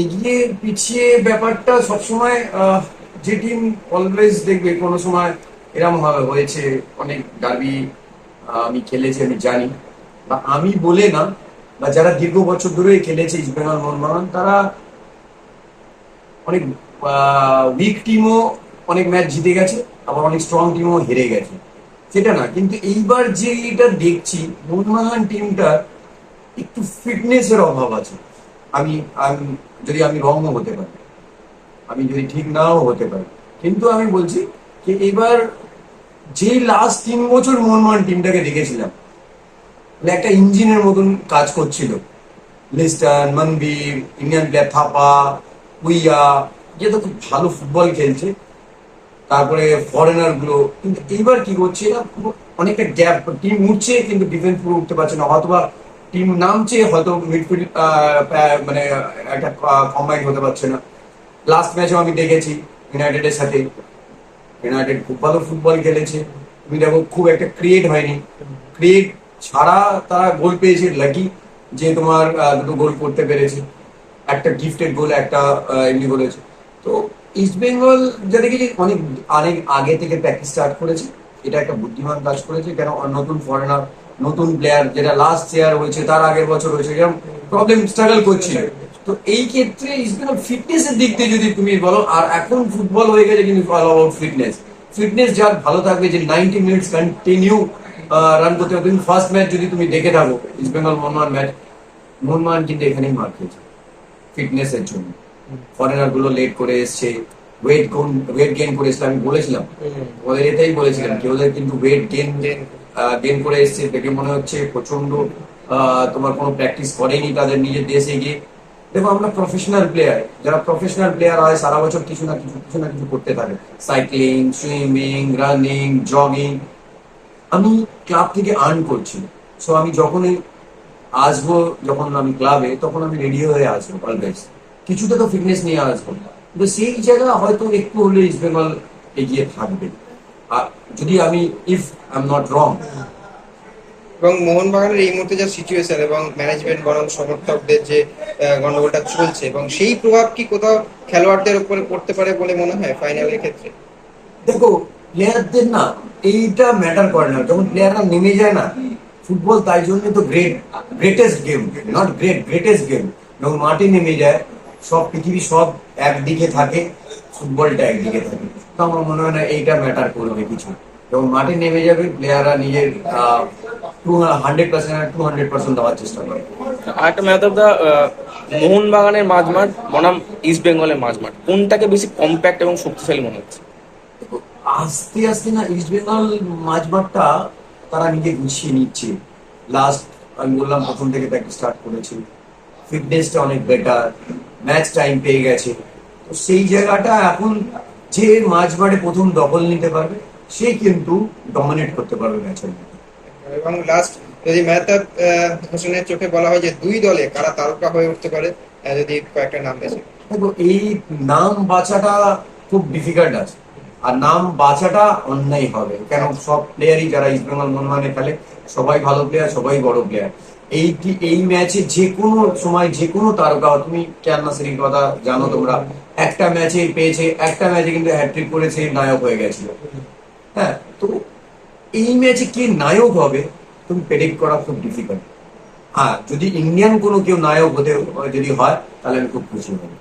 এগিয়ে পিছিয়ে ব্যাপারটা সবসময় যে টিম অলওয়েজ দেখবে, কোনো সময় এরম ভাবে হয়েছে, অনেক ডার্বি আমি খেলেছি, আমি জানি। বা আমি বলে না, বা যারা দীর্ঘ বছর ধরে খেলেছে ইস্ট মোহনবাগান তারা অনেক উইক টিমও অনেক ম্যাচ জিতে গেছে, আবার অনেক স্ট্রং টিমও হেরে গেছে। সেটা না, কিন্তু এইবার যে এটা দেখছি মোহনবাগান টিমটার একটু ফিটনেসের অভাব আছে। আমি আমি, যদি আমি রংও হতে পারি, আমি যদি ঠিক নাও হতে পারি। কিন্তু আমি বলছি যে এবার যে লাস্ট তিন বছর মোহনবাগান টিমটাকে দেখেছিলাম মানে একটা ইঞ্জিনের মতন কাজ করছিল। লিস্টন, মনবীর, ইন্ডিয়ান প্লেয়ার থাপা, উইয়া, যে তো খুব ভালো ফুটবল খেলছে, তারপরে ফরেনারগুলো, কিন্তু এইবার কি করছে, এরা পুরো অনেকটা গ্যাপ টিম উঠছে, কিন্তু ডিফেন্স পুরো উঠতে পারছে না, হয়তোবা টিম নামছে হয়তো মিডফিল্ড মানে একটা কম্বাইন হতে পারছে না। লাস্ট ম্যাচও আমি দেখেছি ইউনাইটেডের সাথে। ইউনাইটেড খুব ভালো ফুটবল খেলেছে। তুমি দেখো, খুব একটা ক্রিয়েট হয়নি। ক্রিয়েট ছাড়া তারা গোল পেয়েছে লাকি যে তোমার দুটো গোল করতে পেরেছে। একটা গিফটেড গোল একটা এমনি বলেছে। তো ইস্ট বেঙ্গল যা দেখেছি, অনেক অনেক আগে থেকে প্র্যাকটিস স্টার্ট করেছে। এটা একটা বুদ্ধিমান কাজ করেছে, কেন নতুন ফরেনার নতুন প্লেয়ার যেটা লাস্ট ইয়ার হয়েছে, তার আগের বছর হয়েছে, এরকম প্রবলেম স্ট্রাগল করছিল তো এই ক্ষেত্রে বেঙ্গল ফিটনেসের দিক দিয়ে যদি তুমি বলো, আর এখন ফুটবল হয়ে গেছে কিন্তু অল অ্যাবাউট ফিটনেস ফিটনেস যার ভালো থাকবে যে নাইনটি মিনিটস কন্টিনিউ রান করতে হবে। তুমি ফার্স্ট ম্যাচ যদি তুমি দেখে থাকো ইস্ট বেঙ্গল মোহনবাগান ম্যাচ মোহনবাগান কিন্তু এখানেই মার খেয়েছে ফিটনেসের জন্য। ফরেনারগুলো লেট করে এসছে। ওয়েট ওয়েট গেইন করেছিল আমি বলেছিলাম। ওদের এটাই বলেছিলাম কি ওদের কিন্তু ওয়েট গেইন গেইন করে। এসছে। দেখে মনে হচ্ছে প্রচণ্ড তোমার কোনো প্র্যাকটিস করেনি তাদের নিজের দেশে গিয়ে। দেখো আমরা প্রফেশনাল প্লেয়ার যারা প্রফেশনাল প্লেয়ার হয় সারা বছর কিছু না কিছু কিছু না কিছু করতে থাকে। সাইক্লিং সুইমিং রানিং জগিং আমি ক্লাব থেকে আর্ন করছি। সো আমি যখনই আসব যখন আমি ক্লাবে তখন আমি রেডি হয়ে আসব অলওয়েজ কিছুটা তো ফিটনেস নিয়ে আসব কিন্তু সেই জায়গা হয়তো একটু হলে ইস্ট বেঙ্গল এগিয়ে থাকবে। আর যদি আমি if I am not wrong এবং মোহনবাগানের এই মুহূর্তে যা সিচুয়েশন এবং ম্যানেজমেন্ট বরং সমর্থকদের যে গন্ডগোলটা চলছে এবং সেই প্রভাব কি কোথাও খেলোয়াড়দের উপরে পড়তে পারে বলে মনে হয় ফাইনালের ক্ষেত্রে? দেখো প্লেয়ারদের না এইটা ম্যাটার করে না। যখন প্লেয়াররা নেমে যায় না ফুটবল তাই জন্য তো great greatest game not great greatest game যখন মাঠে নেমে যায় সব পৃথিবী সব একদিকে থাকে ফুটবলটা একদিকে থাকে। তো আমার মনে হয় না এইটা ম্যাটার করবে কিছু। যখন মাঠে নেমে যাবে প্লেয়াররা নিজের two hundred percent two hundred percent দেওয়ার চেষ্টা করে। আরেকটা ম্যাচ অফ দ্য মোহনবাগানের মাঝমাঠ বনাম ইস্ট বেঙ্গলের মাঝমাঠ। কোনটাকে বেশি কম্প্যাক্ট এবং শক্তিশালী মনে হচ্ছে? আস্তে আস্তে না ইস্ট বেঙ্গল মাঝমাঠটা তারা নিজে গুছিয়ে নিচ্ছে। লাস্ট আমি বললাম প্রথম থেকে প্র্যাকটিস স্টার্ট করেছে। ফিটনেসটা অনেক বেটার ম্যাচ টাইম পেয়ে গেছে। তো সেই জায়গাটা এখন যে মাঝমাঠে প্রথম দখল নিতে পারবে সে কিন্তু ডমিনেট করতে পারবে ম্যাচের মধ্যে এবং লাস্ট যদি মেহতাব হোসেনের চোখে বলা হয় যে দুই দলে কারা তারকা হয়ে উঠতে পারে যদি কয়েকটা নাম বেছে। দেখো এই নাম বাছাটা খুব ডিফিকাল্ট আছে। আর নাম বাছাটা অন্যায় হবে। কেন? সব প্লেয়ারই যারা ইস্ট বেঙ্গল মোহনবাগানে খেলে, সবাই ভালো প্লেয়ার সবাই বড় প্লেয়ার এই এই ম্যাচে যে কোনো সময় যে কোনো তারকা, তুমি কেয়ার নাসিরের কথা জানো তোমরা, একটা ম্যাচে পেয়েছে, একটা ম্যাচে কিন্তু হ্যাট্রিক করেছে, নায়ক হয়ে গেছিল। হ্যাঁ তো এই ম্যাচে কে নায়ক হবে, তুমি প্রেডিক্ট করা খুব ডিফিকাল্ট হ্যাঁ যদি ইন্ডিয়ান কোনো কেউ নায়ক হতে, যদি হয়, তাহলে আমি খুব খুশি হব।